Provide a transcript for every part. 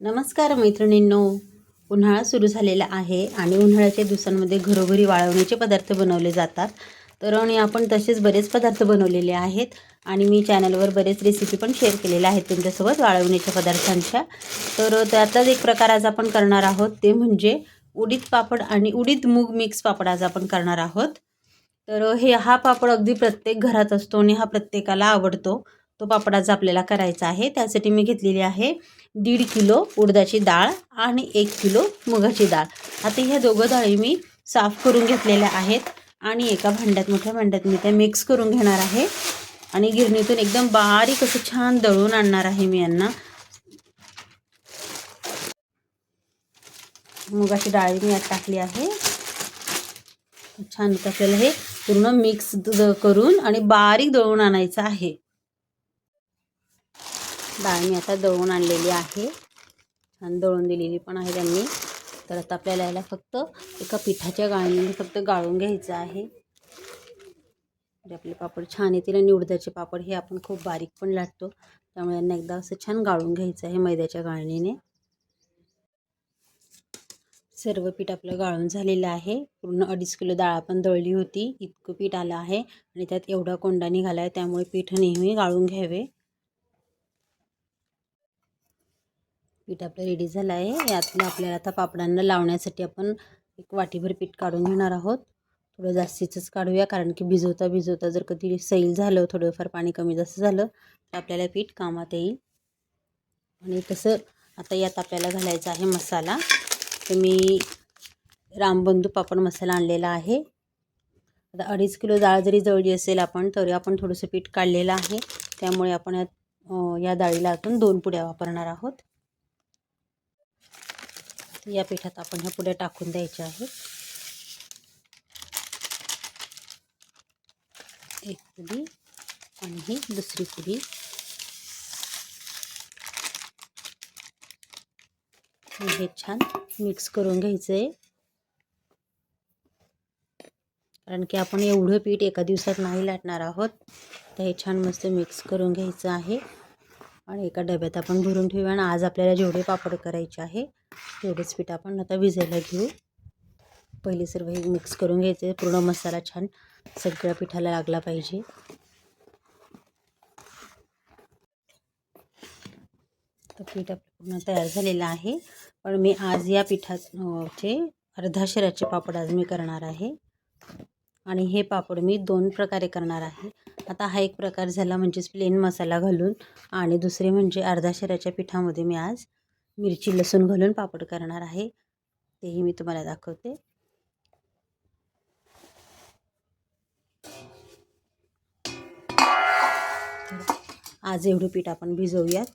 नमस्कार मैत्रिणींनो. उन्हाळा सुरू झालेला आहे आणि उन्हाळ्याच्या दिवसांमध्ये घरोघरी वाळवण्याचे पदार्थ बनवले जातात. तर आणि आपण तसेच बरेच पदार्थ बनवलेले आहेत आणि मी चॅनलवर बरेच रेसिपी पण शेअर केलेल्या आहेत तुमच्यासोबत वाळवण्याच्या पदार्थांच्या. तर त्यातलाच एक प्रकार आज आपण करणार आहोत ते म्हणजे उडीद पापड आणि उडीद मूग मिक्स पापड आज आपण करणार आहोत. तर हे हा पापड अगदी प्रत्येक घरात असतो आणि हा प्रत्येकाला आवडतो. तो पापडाचा आपल्याला करायचा आहे त्यासाठी मी घेतलेली आहे दीड किलो उडदाची डाळ आणि एक किलो मुगाची डाळ. आता ह्या दोघं डाळी मी साफ करून घेतलेल्या आहेत आणि एका भांड्यात मोठ्या भांड्यात मी त्या मिक्स करून घेणार आहे. आणि गिरणीतून एकदम बारीक असं छान दळून आणणार आहे मी यांना. मुगाची डाळी मी यात टाकली आहे. छान आपल्याला हे पूर्ण मिक्स करून आणि बारीक दळून आणायचं आहे. डाळ मी आता दळून आणलेली आहे. छान दळून दिलेली पण आहे त्यांनी. तर आता आपल्याला याला फक्त एका पिठाच्या गाळणीने फक्त गाळून घ्यायचं आहे. म्हणजे आपले पापड छान येतील आणि उडदाचे पापड हे आपण खूप बारीक पण लाटतो. त्यामुळे यांना एकदा असं छान गाळून घ्यायचं आहे मैद्याच्या गाळणीने. सर्व पीठ आपलं गाळून झालेलं आहे. पूर्ण अडीच किलो डाळ आपण दळली होती. इतकं पीठ आलं आहे. आणि त्यात एवढा कोंडा निघाला आहे. त्यामुळे पीठ नेहमी गाळून घ्यावे. पीठ आपलं रेडी झालं आहे यातलं आपल्याला आता पापडांना लावण्यासाठी आपण एक वाटीभर पीठ काढून घेणार आहोत. थोडं जास्तीचंच काढूया कारण की भिजवता भिजवता जर कधी सैल झालं थोडंफार पाणी कमी जास्त झालं तर आपल्याला पीठ कामात येईल. आणि तसं आता यात आपल्याला घालायचा आहे मसाला. तर मी रामबंधू पापड मसाला आणलेला आहे. आता अडीच किलो डाळ जरी जळली असेल आपण तरी आपण थोडंसं पीठ काढलेलं आहे. त्यामुळे आपण यात या डाळीला अजून दोन पुड्या वापरणार आहोत. या पिठात आपण ह्या पुढे टाकून द्यायच्या आहेत. एक पुडी आणि ही दुसरी पुडी. हे छान मिक्स करून घ्यायचं आहे कारण की आपण एवढं पीठ एका दिवसात नाही लाटणार आहोत. तर हे छान मस्त मिक्स करून घ्यायचं आहे. आणि एका डब्यात आपण भरून ठेवूया. आणि आज आपल्याला जेवढे पापड करायचे आहे एवढेच पीठ आपण आता भिजायला घेऊ. पहिले सर्व हे मिक्स करून घ्यायचे. पूर्ण मसाला छान सगळ्या पिठाला लागला पाहिजे. तर पीठ आपलं पूर्ण तयार झालेलं आहे. पण मी आज या पिठाचे अर्धा शिराचे पापड आज मी करणार आहे. आणि हे पापड मी दोन प्रकारे करणार आहे. आता हा एक प्रकार झाला म्हणजेच प्लेन मसाला घालून आणि दुसरे म्हणजे अर्धा शिराच्या पिठामध्ये मी आज मिरची लसूण घालून पापड करणार आहे. तेही मी तुम्हाला दाखवते. आज एवढं पीठ आपण भिजवूयात.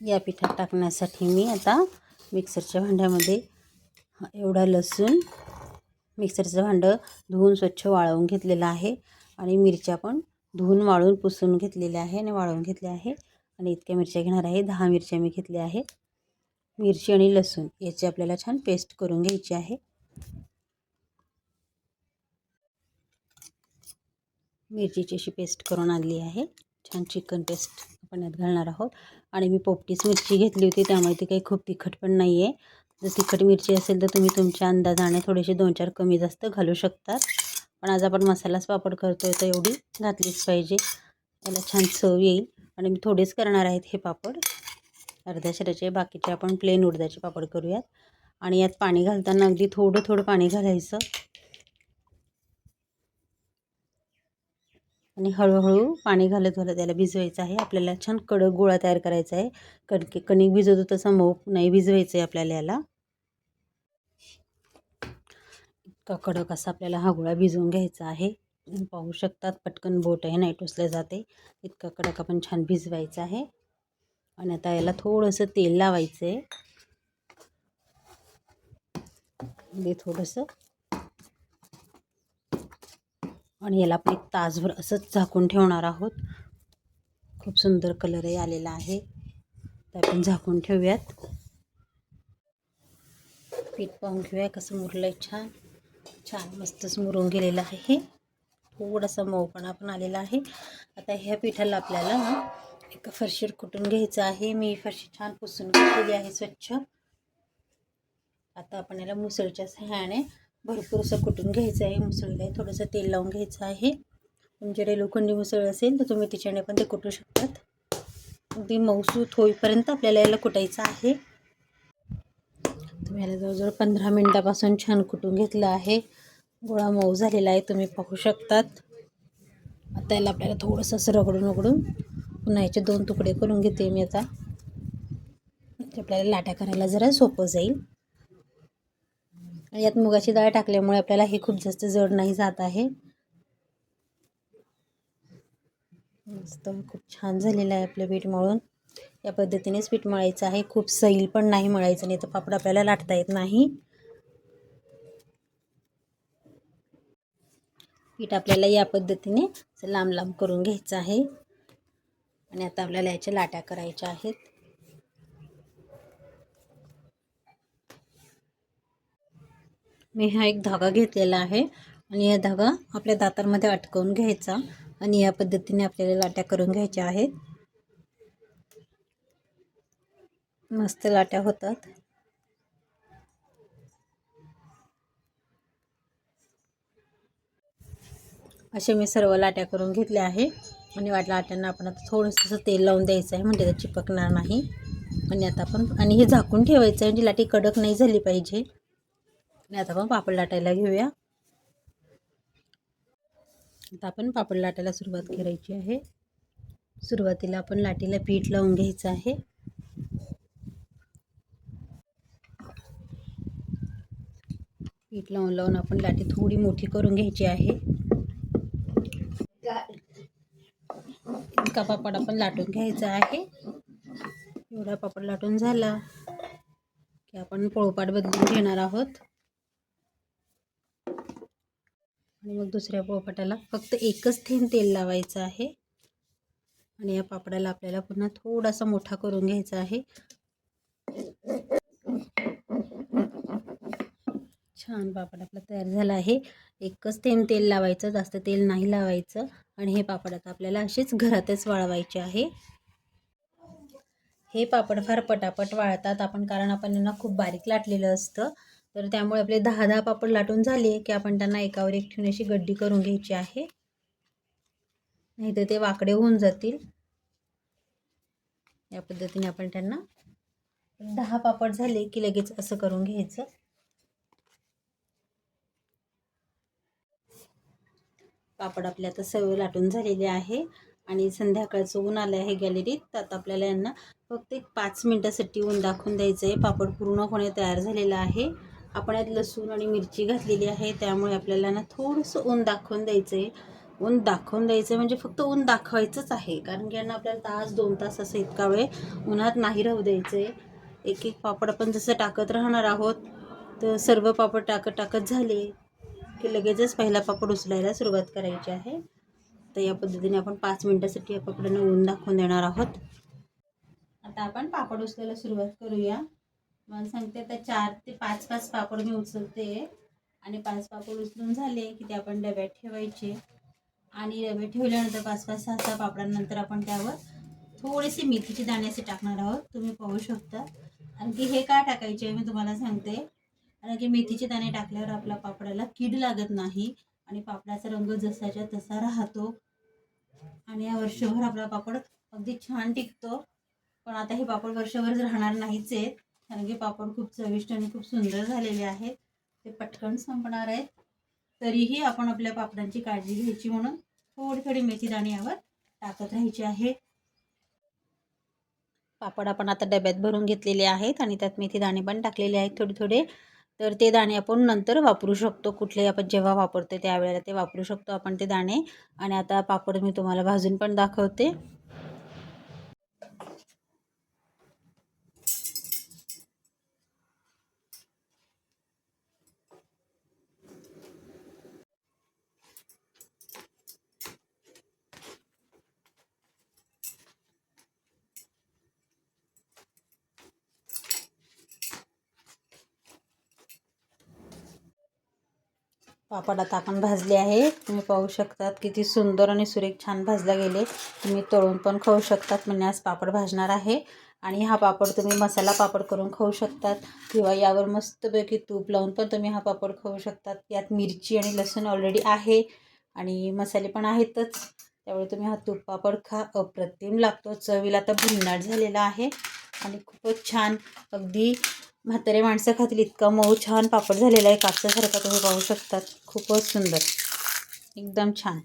या पिठात टाकण्यासाठी मी आता मिक्सरच्या भांड्यामध्ये एवढा लसूण मिक्सरचं भांडं धुवून स्वच्छ वाळवून घेतलेलं आहे. आणि मिरच्या पण धुवून वाळून पुसून घेतलेल्या आहे आणि वाळवून घेतल्या आहे. आणि इतक्या मिरच्या घेणार आहे. दहा मिरच्या मी घेतल्या आहेत मिरची आणि लसूण याची आपल्याला छान पेस्ट करून घ्यायची आहे. मिरचीची अशी पेस्ट करून आणली आहे. छान चिकन पेस्ट आपण यात घालणार आहोत. आणि मी पोपटीच मिरची घेतली होती त्यामुळे ती काही खूप तिखट पण नाही आहे जर तिखट मिरची असेल तर तुम्ही तुमच्या अंदाजाने थोडेसे दोन चार कमी जास्त घालू शकतात पण आज आपण मसालाच वापर करतो आहे तर एवढी घातलीच पाहिजे. याला छान चव येईल. आणि मी थोडेच करणार आहेत हे पापड. अर्ध्या शराचे बाकीचे आपण प्लेन उडदाचे पापड करूयात. आणि यात पाणी घालताना अगदी थोडं थोडं पाणी घालायचं. आणि हळूहळू पाणी घालत घालत त्याला भिजवायचं आहे. आपल्याला छान कडक गोळा तयार करायचा आहे. कणके कणिक भिजवतो तसं मऊ नाही भिजवायचं आहे आपल्याला याला. इतका कडक असा आपल्याला हा गोळा भिजवून घ्यायचा आहे. पाहू शकतात. पटकन बोट आहे नाही टोचलं जाते. इतका कडक आपण छान भिजवायचं आहे. आणि आता याला थोडंसं तेल लावायचं आहे म्हणजे थोडंसं. आणि याला आपण एक तासभर असंच झाकून ठेवणार आहोत. खूप सुंदर कलरही आलेला आहे. तर आपण झाकून ठेवूयात. पीठ पाहून घेऊया कसं मुरलं आहे छान. छान मस्तच मुरून गेलेलं आहे थोडासा मऊपणा पण आलेला आहे. आता ह्या पिठाला आपल्याला एका फरशीर कुटून घ्यायचं आहे. मी फरशी छान पुसून घेतलेली आहे स्वच्छ. आता आपण याला मुसळीच्या सहाय्याने भरपूर असं कुटून घ्यायचं आहे. मुसळीला थोडंसं तेल लावून घ्यायचं आहे. तुमच्याकडे लोखंडी मुसळ असेल तर तुम्ही तिच्याने पण ते कुटू शकतात. अगदी मऊसूत होईपर्यंत आपल्याला याला कुटायचं आहे. तुम्ही याला जवळजवळ पंधरा मिनटापासून छान कुटून घेतलं आहे. गोळा मऊ झालेला आहे तुम्ही पाहू शकतात. आता याला आपल्याला थोडंसं असं रगडून उघडून पुन्हा याचे दोन तुकडे करून घेते मी आता. आपल्याला लाटा करायला जरा सोपं जाईल. आणि यात मुगाची डाळ टाकल्यामुळे आपल्याला हे खूप जास्त जड नाही जात आहे. मस्त खूप छान झालेलं आहे आपलं पीठ मळून. या पद्धतीनेच पीठ मळायचं आहे. खूप सैल पण नाही मळायचं नाही तर पापड आपल्याला लाटता येत नाही. पीठ आपल्याला या पद्धतीने असं लांब लांब करून घ्यायचं आहे. आणि आता आपल्याला याच्या लाट्या करायच्या आहेत. मी हा एक धागा घेतलेला आहे आणि हा धागा आपल्या दातांमध्ये अटकवून घ्यायचा आणि या पद्धतीने आपल्याला लाट्या करून घ्यायच्या आहेत. मस्त लाट्या होतात. असे मी सर्व लाट्या करून घेतल्या आहे. आणि वाट लाट्यांना आपण आता थोडंसं तेल लावून द्यायचं आहे म्हणजे ते चिपकणार नाही. आणि आता आपण आणि हे झाकून ठेवायचं आहे म्हणजे लाटी कडक नाही झाली पाहिजे. आणि आता आपण पापड लाटायला घेऊया. आता आपण पापड लाटायला सुरुवात करायची आहे. सुरुवातीला आपण लाटीला पीठ लावून घ्यायचं आहे. पीठ लावून लावून आपण लाटी थोडी मोठी करून घ्यायची आहे. इतका पापड आपण लाटून घ्यायचा आहे. एवढा पापड लाटून झाला की आपण पोळपाट बदलून घेणार आहोत. आणि मग दुसऱ्या पोळपाटाला फक्त एकच थेंब तेल लावायचं आहे. आणि या पापडाला आपल्याला पुन्हा थोडासा मोठा करून घ्यायचा आहे. छान पापड आपला तयार झाला आहे. एकच थेंब तेल लावायचं जास्त तेल नाही लावायचं. आणि हे पापड आता आपल्याला असेच घरातच वाळवायचे आहे. हे पापड फार पटापट वाळतात आपण कारण आपण यांना खूप बारीक लाटलेलं असतं. तर त्यामुळे आपले दहा दहा पापड लाटून झाले की आपण त्यांना एकावर एक ठेवून अशी गड्डी करून घ्यायची आहे. नाहीतर ते वाकडे होऊन जातील. या पद्धतीने आपण त्यांना दहा पापड झाले की लगेच असं करून घ्यायचं. पापड आपले आता सर्व लाटून झालेले आहे. आणि संध्याकाळचं ऊन आलं आहे गॅलरीत. तर आता आपल्याला यांना फक्त एक पाच मिनटासाठी ऊन दाखवून द्यायचं आहे पापड पूर्णपणे तयार झालेला आहे. आपण यात लसूण आणि मिरची घातलेली आहे. त्यामुळे आपल्याला ना थोडंसं ऊन दाखवून द्यायचं आहे ऊन दाखवून द्यायचं म्हणजे फक्त ऊन दाखवायचंच आहे. कारण की यांना आपल्याला तास दोन तास असं इतका वेळ उन्हात नाही राहू द्यायचं आहे एक एक पापड आपण जसं टाकत राहणार आहोत तर सर्व पापड टाकत टाकत झाले. की लगेचच पहिला पापड उचलायला सुरुवात करायची आहे. तर या पद्धतीने आपण पाच मिनटासाठी या पापडांना ऊन दाखवून देणार आहोत. आता आपण पापड उचलायला सुरुवात करूया. मला सांगते आता चार ते पाच पाच पापड मी उचलते. आणि पाच पापड उचलून झाले की ते आपण डब्यात ठेवायचे. आणि डब्यात ठेवल्यानंतर पाच पाच सहा सहा पापडानंतर आपण त्यावर थोडेसे मेथीचे दाणे असे टाकणार आहोत. तुम्ही पाहू शकता. आणखी हे का टाकायचे मी तुम्हाला सांगते. कारण की मेथीचे दाणे टाकल्यावर आपल्या पापडाला कीड लागत नाही आणि पापडाचा रंग जसाच्या तसा राहतो. आणि या वर्षभर आपला पापड अगदी छान टिकतो. पण आता हे पापड वर्षभर राहणार नाहीच आहेत. कारण की पापड खूप चविष्ट आणि खूप सुंदर झालेले आहेत. ते पटकन संपणार आहेत. तरीही आपण आपल्या पापडांची काळजी घ्यायची म्हणून थोडी थोडी मेथी दाणे यावर टाकत राहायची आहे. पापड आपण आता डब्यात भरून घेतलेले आहेत आणि त्यात मेथी दाणे पण टाकलेले आहेत थोडे थोडे तर ते दाणे आपण नंतर वापरू शकतो. कुठलेही आपण जेव्हा वापरतो त्यावेळेला ते वापरू शकतो. आपण ते दाणे आणि आता पापड मी तुम्हाला भाजून पण दाखवते. पापड आता आपण भाजले आहे. तुम्ही पाहू शकतात किती सुंदर आणि सुरेख छान भाजला गेले. तुम्ही तळून पण खाऊ शकतात म्हणजे आज पापड भाजणार आहे. आणि हा पापड तुम्ही मसाला पापड करून खाऊ शकतात. किंवा यावर मस्तपैकी तूप लावून पण तुम्ही हा पापड खाऊ शकतात. यात मिरची आणि लसूण ऑलरेडी आहे. आणि मसाले पण आहेतच. त्यामुळे तुम्ही हा तूप पापड खा. अप्रतिम लागतो. चवीला तर भन्नाट झालेला आहे. आणि खूपच छान. अगदी म्हातारे माणसं खातील इतका मऊ छान पापड झालेला आहे. कापसासारखा तुम्ही पाहू शकतात. खूपच सुंदर. एकदम छान.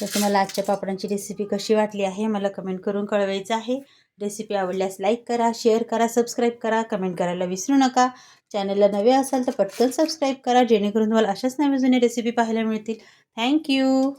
तर तुम्हाला आजच्या पापडांची रेसिपी कशी वाटली आहे मला कमेंट करून कळवायचं आहे. रेसिपी आवडल्यास लाईक करा शेअर करा सबस्क्राईब करा. कमेंट करायला विसरू नका. चॅनलला नवे असाल तर पटकन सबस्क्राईब करा. जेणेकरून तुम्हाला अशाच नवीन जुने रेसिपी पाहायला मिळतील. थँक्यू